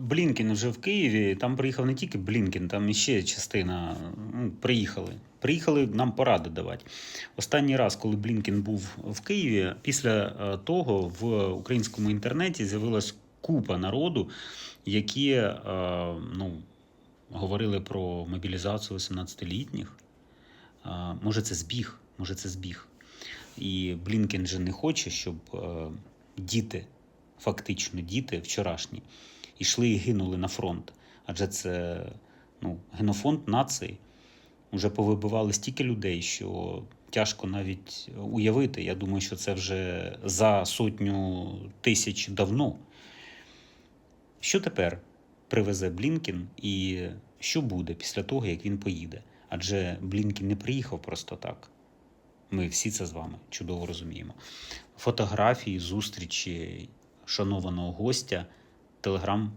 Блінкін вже в Києві. Там приїхав не тільки Блінкін, там іще частина ну, приїхали. Приїхали нам поради давати. Останній раз, коли Блінкін був в Києві, після е, того в українському інтернеті з'явилась купа народу, які е, ну, говорили про мобілізацію 18-літніх. А, Може, це збіг, може, це збіг. І Блінкен же не хоче, щоб е, діти, фактично діти вчорашні, йшли і гинули на фронт. Адже це ну, генофонд нації. Вже повибивали стільки людей, що тяжко навіть уявити. Я думаю, що це вже за сотню тисяч давно. Що тепер привезе Блінкін і що буде після того, як він поїде? Адже Блінкін не приїхав просто так. Ми всі це з вами чудово розуміємо. Фотографії, зустрічі шанованого гостя, телеграм